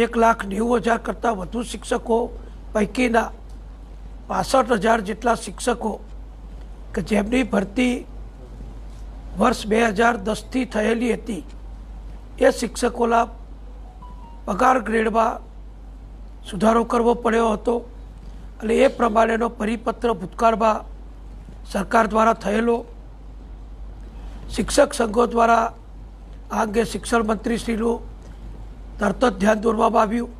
એક લાખ નેવું હજાર કરતાં વધુ શિક્ષકો, પૈકીના પાસઠ હજાર જેટલા શિક્ષકો કે જેમની ભરતી વર્ષ બે હજાર દસથી થયેલી હતી. એ શિક્ષકોના પગાર ગ્રેડમાં સુધારો કરવો પડ્યો હતો અને એ પ્રમાણેનો પરિપત્ર ભૂતકાળમાં સરકાર દ્વારા થયેલો. શિક્ષક સંઘો દ્વારા આ અંગે શિક્ષણ મંત્રીશ્રીનું તરત જ ધ્યાન દોરવામાં આવ્યું.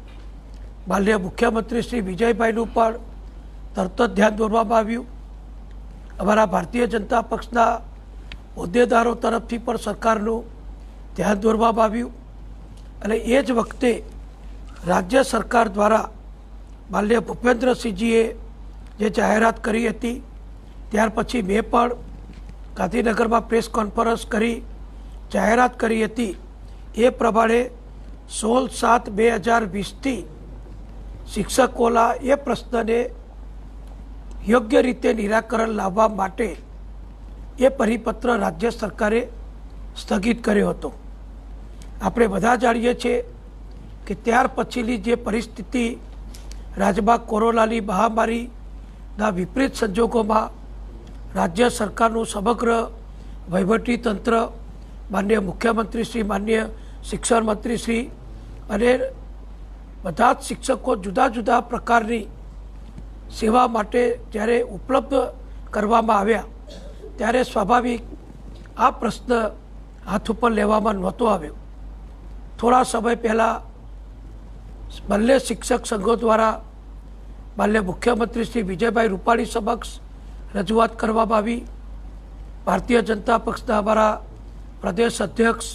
માનનીય મુખ્યમંત્રી શ્રી વિજયભાઈનું પણ તરત જ ધ્યાન દોરવામાં આવ્યું. અમારા ભારતીય જનતા પક્ષના હોદ્દેદારો તરફથી પણ સરકારનું ધ્યાન દોરવામાં આવ્યું. અને એ જ વખતે રાજ્ય સરકાર દ્વારા માનનીય ભૂપેન્દ્રસિંહજીએ જે જાહેરાત કરી હતી, ત્યાર પછી મેં પણ ગાંધીનગરમાં પ્રેસ કોન્ફરન્સ કરી, જાહેરાત કરી હતી. એ પ્રમાણે સોળ સાત બે હજાર વીસથી શિક્ષકોના એ પ્રશ્નને યોગ્ય રીતે નિરાકરણ લાવવા માટે એ પરિપત્ર રાજ્ય સરકારે સ્થગિત કર્યો હતો. આપણે બધા જાણીએ છીએ કે ત્યાર પછીની જે પરિસ્થિતિ રાજ્યમાં કોરોનાની મહામારીના વિપરીત સંજોગોમાં રાજ્ય સરકારનું સમગ્ર વહીવટી તંત્ર માન્ય મુખ્યમંત્રી શ્રી, માન્ય શિક્ષણ મંત્રી શ્રી અને બધા જ શિક્ષકો જુદા જુદા પ્રકારની સેવા માટે જ્યારે ઉપલબ્ધ કરવામાં આવ્યા, ત્યારે સ્વાભાવિક આ પ્રશ્ન હાથ ઉપર લેવામાં નહોતો આવ્યો. થોડા સમય પહેલાં બંને શિક્ષક સંઘો દ્વારા માન્ય મુખ્યમંત્રી શ્રી વિજયભાઈ રૂપાણી સમક્ષ રજૂઆત કરવામાં આવી. ભારતીય જનતા પક્ષના અમારા પ્રદેશ અધ્યક્ષ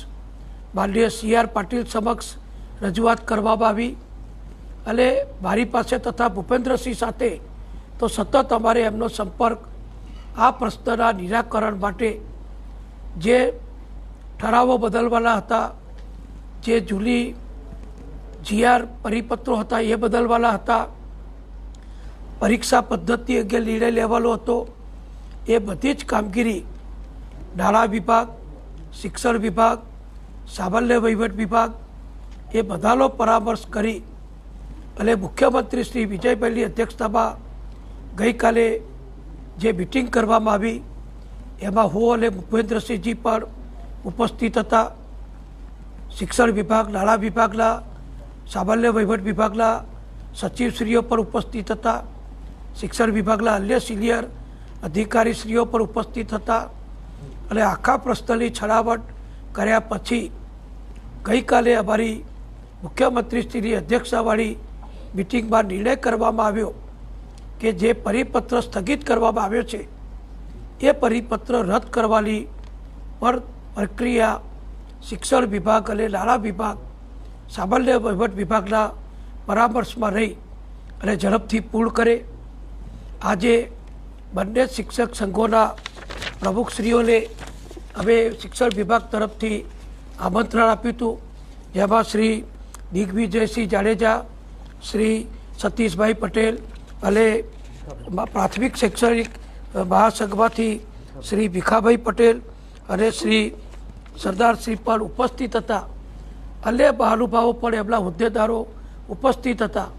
માનનીય સી આર પાટીલ સમક્ષ રજૂઆત કરવામાં આવી અને મારી પાસે તથા ભૂપેન્દ્રસિંહ સાથે તો સતત અમારે એમનો સંપર્ક આ પ્રશ્નના નિરાકરણ માટે જે ઠરાવો બદલવાના હતા, જે જૂની જીઆર પરિપત્રો હતા એ બદલવાના હતા, પરીક્ષા પદ્ધતિ અંગે નિર્ણય લેવાનો હતો, એ બધી જ કામગીરી નાણાં વિભાગ, શિક્ષણ વિભાગ, સામાન્ય વહીવટ વિભાગ એ બધાનો પરામર્શ કરી અને મુખ્યમંત્રી શ્રી વિજયભાઈની અધ્યક્ષતામાં ગઈકાલે જે મિટિંગ કરવામાં આવી, એમાં હું અને ભૂપેન્દ્રસિંહજી પણ ઉપસ્થિત હતા. શિક્ષણ વિભાગ, નાણાં વિભાગના, સામાન્ય વહીવટ વિભાગના સચિવશ્રીઓ પણ ઉપસ્થિત હતા. શિક્ષણ વિભાગના અન્ય સિનિયર અધિકારીશ્રીઓ પણ ઉપસ્થિત હતા અને આખા પ્રશ્નની છણાવટ કર્યા પછી ગઈકાલે અમારી મુખ્યમંત્રીશ્રીની અધ્યક્ષતાવાળી મિટિંગમાં નિર્ણય કરવામાં આવ્યો કે જે પરિપત્ર સ્થગિત કરવામાં આવ્યો છે, એ પરિપત્ર રદ કરવાની પણ પ્રક્રિયા શિક્ષણ વિભાગ અને નાણાં વિભાગ, સામાન્ય વહીવટ વિભાગના પરામર્શમાં રહી અને ઝડપથી પૂર્ણ કરે. આજે બંને શિક્ષક સંઘોના પ્રમુખશ્રીઓને અમે શિક્ષણ વિભાગ તરફથી આમંત્રણ આપ્યું હતું. જેમાં શ્રી દિગ્વિજયસિંહ જાડેજા, શ્રી સતીશભાઈ પટેલ અને પ્રાથમિક શૈક્ષણિક મહાસંઘમાંથી શ્રી ભીખાભાઈ પટેલ અને શ્રી સરદારશ્રી પણ ઉપસ્થિત હતા. અન્ય મહાનુભાવો પણ એમના હોદ્દેદારો ઉપસ્થિત હતા.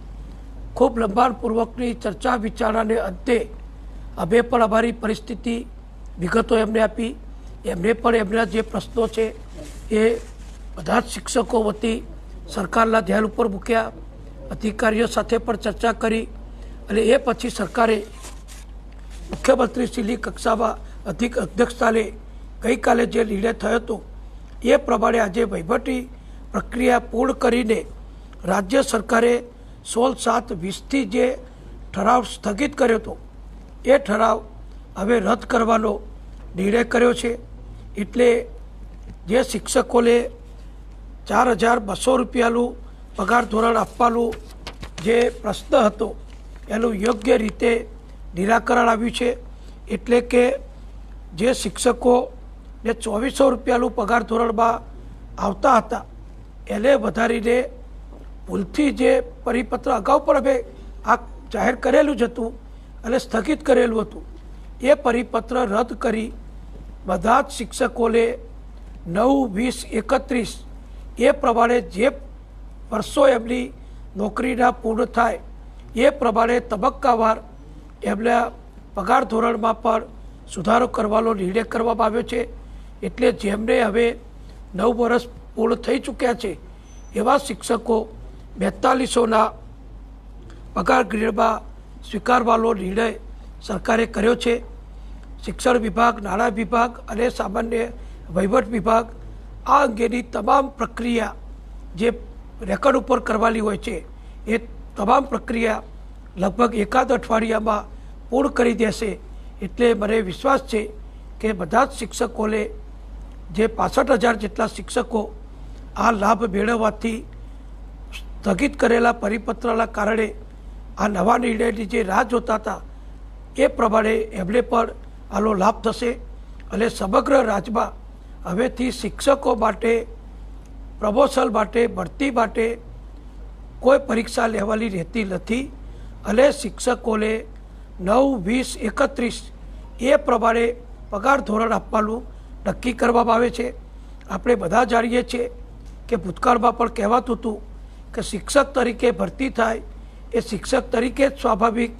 ખૂબ લંબાણપૂર્વકની ચર્ચા વિચારણાને અંતે અમે પણ અમારી પરિસ્થિતિ, વિગતો એમને આપી. એમને પણ એમના જે પ્રશ્નો છે એ બધા જ શિક્ષકો વતી સરકારના ધ્યાન ઉપર મૂક્યા, અધિકારીઓ સાથે પણ ચર્ચા કરી અને એ પછી સરકારે મુખ્યમંત્રીશ્રીની કક્ષામાં અધિક અધ્યક્ષતાને ગઈકાલે જે નિર્ણય થયો હતો, એ પ્રમાણે આજે વહીવટી પ્રક્રિયા પૂર્ણ કરીને રાજ્ય સરકારે સોળ સાત વીસથી જે ઠરાવ સ્થગિત કર્યો હતો, એ ઠરાવ હવે રદ કરવાનો નિર્ણય કર્યો છે. એટલે જે શિક્ષકોને ચાર હજાર બસો રૂપિયાનું પગાર ધોરણ આપવાનું જે પ્રશ્ન હતો, એનું યોગ્ય રીતે નિરાકરણ આવ્યું છે. એટલે કે જે શિક્ષકોને ચોવીસો રૂપિયાનું પગાર ધોરણમાં આવતા હતા, એને વધારીને ભૂલથી જે પરિપત્ર અગાઉ પણ અમે આ જાહેર કરેલું જ હતું અને સ્થગિત કરેલું હતું, એ પરિપત્ર રદ કરી બધા જ શિક્ષકોને નવ વીસ એકત્રીસ એ પ્રમાણે જે વર્ષો એમની નોકરીના પૂર્ણ થાય, એ પ્રમાણે તબક્કાવાર એમના પગાર ધોરણમાં પણ સુધારો કરવાનો નિર્ણય કરવામાં આવ્યો છે. એટલે જેમને હવે નવ વર્ષ પૂર્ણ થઈ ચૂક્યા છે, એવા શિક્ષકો બેતાલીસોના પગાર ગ્રેડમાં સ્વીકારવાનો નિર્ણય સરકારે કર્યો છે. શિક્ષણ વિભાગ, નાણાં વિભાગ અને સામાન્ય વહીવટ વિભાગ આ અંગેની તમામ પ્રક્રિયા જે રેકોર્ડ ઉપર કરવાની હોય છે, એ તમામ પ્રક્રિયા લગભગ એકાદ અઠવાડિયામાં પૂર્ણ કરી દેશે. એટલે મને વિશ્વાસ છે કે બધા જ શિક્ષકોને જે પાસઠ હજાર જેટલા શિક્ષકો આ લાભ મેળવવાથી સ્થગિત કરેલા પરિપત્રના કારણે આ નવા નિર્ણયની જે રાહ જોતા હતા, એ પ્રમાણે એમને પણ આનો લાભ થશે અને સમગ્ર રાજ્યમાં હવેથી શિક્ષકો માટે પ્રમોશન માટે, ભરતી માટે કોઈ પરીક્ષા લેવાની રહેતી નથી. અને શિક્ષકોને નવ, વીસ, એકત્રીસ એ પ્રમાણે પગાર ધોરણ આપવાનું નક્કી કરવામાં આવે છે. આપણે બધા જાણીએ છીએ કે ભૂતકાળમાં પણ કહેવાતું હતું કે શિક્ષક તરીકે ભરતી થાય એ શિક્ષક તરીકે જ સ્વાભાવિક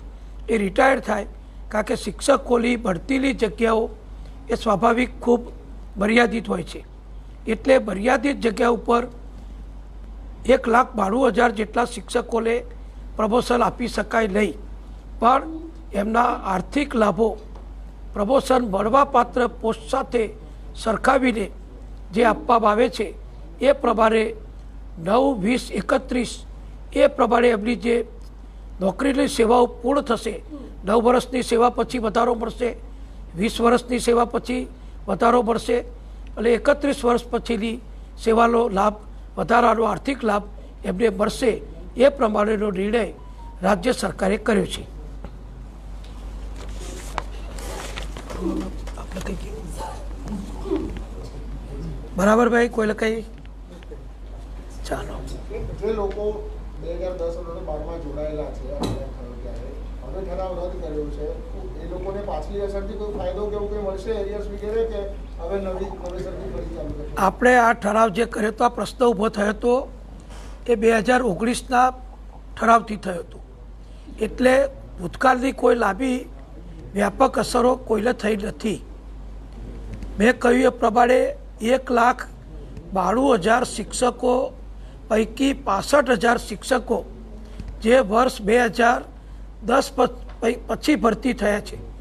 એ રિટાયર થાય. કારણ કે શિક્ષકોની ભરતીની જગ્યાઓ એ સ્વાભાવિક ખૂબ મર્યાદિત હોય છે. એટલે મર્યાદિત જગ્યા ઉપર એક લાખ બાણું હજાર જેટલા શિક્ષકોને પ્રમોશન આપી શકાય નહીં. પણ એમના આર્થિક લાભો પ્રમોશન મળવાપાત્ર પોસ્ટ સાથે સરખાવીને જે આપવામાં આવે છે, એ પ્રમાણે નવ, વીસ, એકત્રીસ, એ પ્રમાણે એમની જે નોકરીની સેવાઓ પૂર્ણ થશે, નવ વર્ષની સેવા પછી વધારો મળશે, વીસ વર્ષની સેવા પછી વધારો પડશે. અને એકત્રીસ વર્ષ પછીની સેવાનો લાભ, વધારાનો આર્થિક લાભ એમને મળશે એ પ્રમાણેનો નિર્ણય રાજ્ય સરકારે કર્યો છે? બરાબર ભાઈ, કોઈ કંઈ ચાલો. જે લોકો બે હજાર દસ બારમાં જોડાયેલા છે હવે ઠરાવ રદ કર્યો છે. એ લોકોને પાછલી અસરથી કોઈ ફાયદો કે એવું કંઈ મળશે એરિયર્સ વગેરે કે હવે નવી નવેસરથી ફરી ચાલુ આપણે આ ઠરાવ જે કર્યો તો આ પ્રશ્ન ઊભો થયો હતો એ બે હજાર ઓગણીસના ઠરાવથી થયો હતો. એટલે ભૂતકાળની કોઈ લાંબી વ્યાપક અસરો કોઈને થઈ નથી. મેં કહ્યું એ પ્રમાણે એક લાખ બાણું હજાર શિક્ષકો પૈકી પાસઠ હજાર શિક્ષકો જે વર્ષ બે હજાર દસ પછી ભરતી થયા છે.